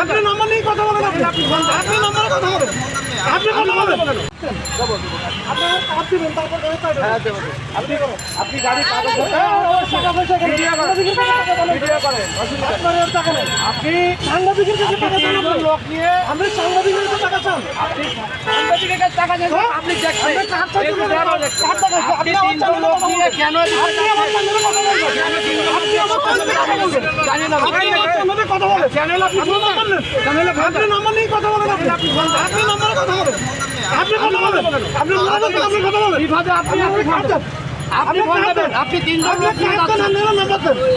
আপনি নম্বর নিয়ে কথা বলেন আপনি। আপনি নাম্বারে কথা বলেন। আপনি কথা বলেন। আপনারা দিবেন তারপর গাড়ি চাইবেন আপনি করুন আপনি গাড়ি কাগজ টাকা পয়সা ভিডিও করেন ভিডিও করেন আপনার টাকা নেই আপনি সাংবাদিকের কাছে টাকা চান লোক নিয়ে আপনি সাংবাদিকের কাছে টাকা চান আপনি সাংবাদিকের কাছে টাকা চান আপনি দেখছেন আপনি কাজ চাইছেন কাজ আপনি তিনজন লোক নিয়ে কেন আপনি আমার সামনে কথা বলবেন আপনি আমার সামনে কথা বলবেন জানি না আপনি আমার সামনে কথা বলেন চ্যানেল আপনি নাম্বার বললেন চ্যানেল আপনি নাম্বার নিয়ে কথা বলেন আপনি আপনি নাম্বারে কথা বলেন। আপনি কথা বলেন। আপনি বলেন আপনি কথা বলেন। বিভাগে আপনি আপনি ফোন দেন আপনি ফোন দেবেন আপনি তিনজন লোক নিয়ে যাচ্ছেন।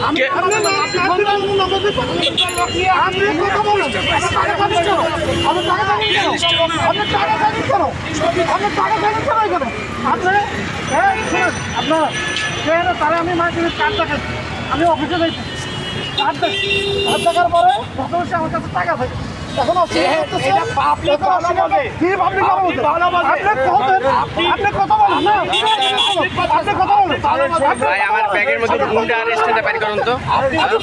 আপনি দেন আপনি আপনি আপনি নাম্বার দেন আপনি কথা বলেন। টাকা আপনি আপনি আপনি এখানে? আপনি এই শুনুন আপনার আমি মাঝে কার্ড দেখাচ্ছি আমি অফিসে যাইছি। কার্ড দেখ কার্ড দেখার পরে ঘটনা আমার কাছে টাকা থাকে। এখন অসুবিধা হচ্ছে আপনি কি আপনি কথা বলছেন। আপনি কথা আপনি কথা বলেন। না আপনি কথা বলেন। ভাই আমার ব্যাগের মধ্যে ঘুমটা আর স্টেজে পারি করুন তো। আপনি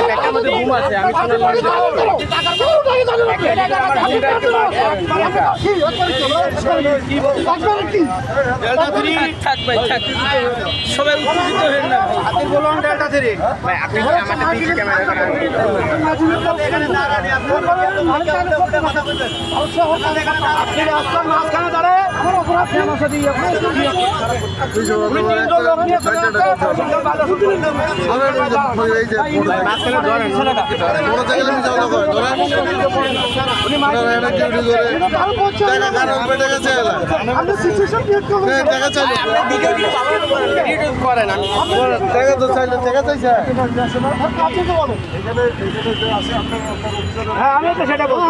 ব্যাগের মধ্যে ঘুম আছে আমি আপনি সবাই উত্তেজিত হয়ে না হাতে বলুন ডেল্টা থ্রি ভাই আপনি আমাদের দিকে ক্যামেরা হ্যাঁ আমি তো সেটা বলছি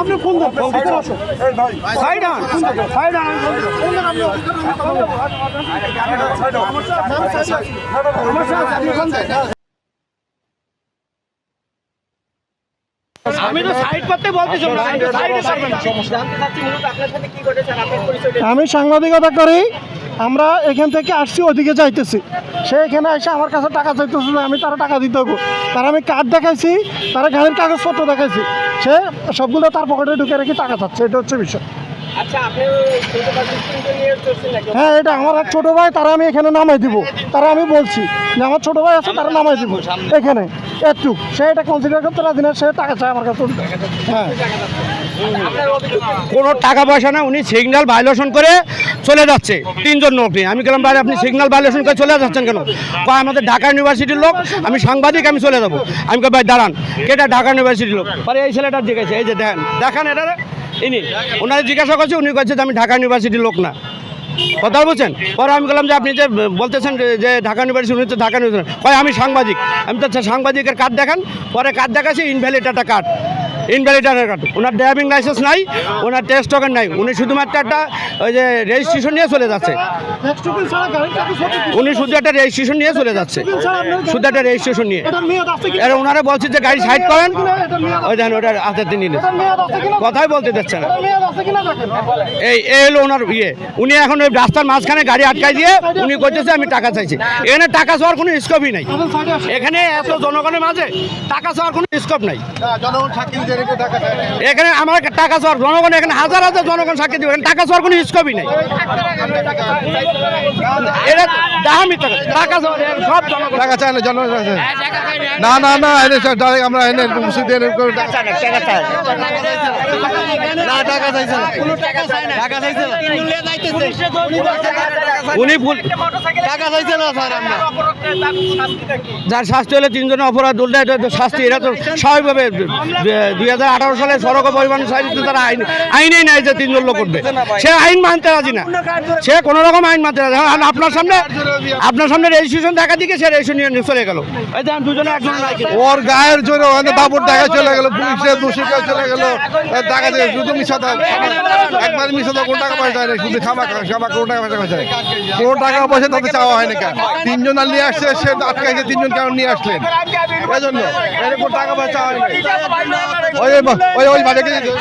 আপনি ফোন দেন ফোন দিতে আসো সাইড আন সাইড আন ফোন দেন আপনি সমস্যা আছে আপনি ফোন দেন আমি তো সাইড করতে বলতেছি না। সাইডে করবেন জানতে চাচ্ছি মূলত আপনার সাথে কি ঘটেছে আর আপনার পরিচয় আমি সাংবাদিকতা করি আমরা এখান থেকে আসছি ওদিকে যাইতেছি। সে এখানে এসে আমার কাছে টাকা চাইতেছে না আমি তারা টাকা দিতে হব। তারা আমি কার্ড দেখাইছি তারা গাড়ির কাগজপত্র দেখাইছি। সে সবগুলো তার পকেটে ঢুকে রেখে টাকা চাচ্ছে এটা হচ্ছে বিষয়। আচ্ছা হ্যাঁ এটা আমার এক ছোটো ভাই তারা আমি এখানে নামাই দিব। তারা আমি বলছি যে আমার ছোটো ভাই আছে তারা নামাই দিব। এখানে। একটু, সে এটা কনসিডার করতে রাজি না, সে টাকা চায় আমার কাছে। হ্যাঁ। কোনো টাকা পয়সা না, উনি সিগন্যাল ভায়োলেশন করে চলে যাচ্ছে, তিনজন লোক নিয়ে। আমি গেলাম, বাইরে আপনি সিগন্যাল ভায়োলেশন করে চলে যাচ্ছেন কেন? কয়, আমাদের ঢাকা ইউনিভার্সিটির লোক, আমি সাংবাদিক, আমি চলে যাব। আমি কই, ভাই, দাঁড়ান, কেটা ঢাকা ইউনিভার্সিটির লোক? পরে এই ছেলেটা জিজ্ঞাসা এই যে দেখেন দেখান এটা ইনি, ওনারা জিজ্ঞাসা করছে, উনি কয়েছে যে আমি ঢাকা ইউনিভার্সিটির লোক না। কথা বলছেন? পরে আমি বললাম যে আপনি যে বলতেছেন যে- ঢাকা ইউনিভার্সিটি উনি তো ঢাকা ইউনিভার্সিটি আমি সাংবাদিক। আমি তো সাংবাদিকের কার্ড দেখান, পরে কার্ড দেখাচ্ছি ইনভ্যালিড একটা কার্ড ইনভ্যালিডারের কার্ড ওনার ড্রাইভিং লাইসেন্স নাই ওনার টেস্ট টোকেন নাই। উনি শুধুমাত্র একটা ওই যে রেজিস্ট্রেশন নিয়ে চলে যাচ্ছে। উনি শুধু একটা রেজিস্ট্রেশন নিয়ে চলে যাচ্ছে। শুধু একটা রেজিস্ট্রেশন নিয়ে। এটা ওনারা বলছে যে গাড়ি সাইড করেন। ওই দেখেন ওটা হাতে তিনি এটা মেয়াদ আছে কিনা? কথাই বলতে দিচ্ছে না। এটা মেয়াদ আছে কিনা দেখেন? এই এই হলো ওনার ইয়ে। উনি এখন ওই রাস্তার মাঝখানে গাড়ি আটকাই দিয়ে উনি করতেছে আমি টাকা চাইছি। এখানে টাকা চাওয়ার কোনো স্কোপই নাই। এখানে এত জনগণের মাঝে টাকা চাওয়ার কোনো স্কোপ নাই। এখানে আমার টাকা চাওয়ার জনগণ এখানে হাজার হাজার জনগণ সাক্ষী দিবে। টাকা চাওয়ার কোনো স্কোপই নাই। এটা দামি টাকা টাকা চাওয়ার সব জনগণ। টাকা চায় না জনগণ না। না না এনে ডাইরেক্ট আমরা এনে মুসিদ এনে করে টাকা চায় না টাকা চায় না। টাকা চাইছে না। টাকা চাইছে না। উনি ভুল টাকা চাইছে না স্যার আমরা। যার শাস্তি হলে তিনজনের অপরাধ এটা তো শাস্তি এরা তো স্বাভাবিকভাবে দুই হাজার আঠারো সালে সড়ক পরিবহন সাহিত্যে তারা আইন আইনেই নাই যে তিনজন লোক করবে সে আইন মানতে রাজি না। সে কোনো রকম আইন মানতে রাজি আপনার সামনে আপনার সামনে রেজিস্ট্রেশন দেখা দিকে সে রেজিস্ট্রেশন নিয়ে চলে গেল। ওর গায়ের জন্য ওখানে বাবুর টাকা চলে গেল পুলিশের দোষী গায়ে চলে গেল টাকা দিয়ে শুধু মিশাতে একবার মিশাতে কোন টাকা পয়সা নেই। শুধু খামা খামা কোন টাকা পয়সা পয়সা কোন টাকা পয়সা তাতে চাওয়া হয় না কেন? তিনজন আর নিয়ে আসছে সে আটকাইছে তিনজন কেন নিয়ে আসলেন? এই জন্য এরকম টাকা পয়সা হয় না। ওই ওই ওই দিয়ে দিও।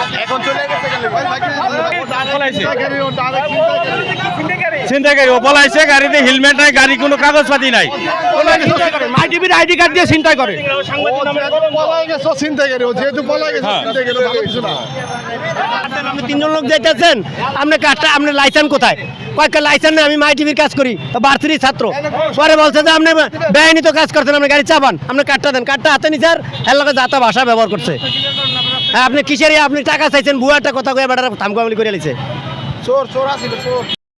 ছিনতাইকারী ও পলাইছে গাড়িতে হেলমেট নাই গাড়ি কোনো কাগজপাতি নাই মাই আইডি কার্ড দিয়ে চিন্তাই করে গেছে গেছে আপনি তিনজন লোক যেতেছেন আপনি আপনার লাইসেন্স কোথায় কয়েকটা লাইসেন্স আমি মাই টিভির কাজ করি। বার্থির ছাত্র। পরে বলছে যে আপনি তো কাজ করছেন, আপনি গাড়ি চাপান। আপনি কাঠটা দেন। কাঠটা হাতে নিচার এর যাতা ভাষা ব্যবহার করছে। হ্যাঁ আপনি কিসের আপনি টাকা চাইছেন? বুয়াটা কথা কয়ে বেটারা থামকামলি করে চোর চোর আসিল চোর।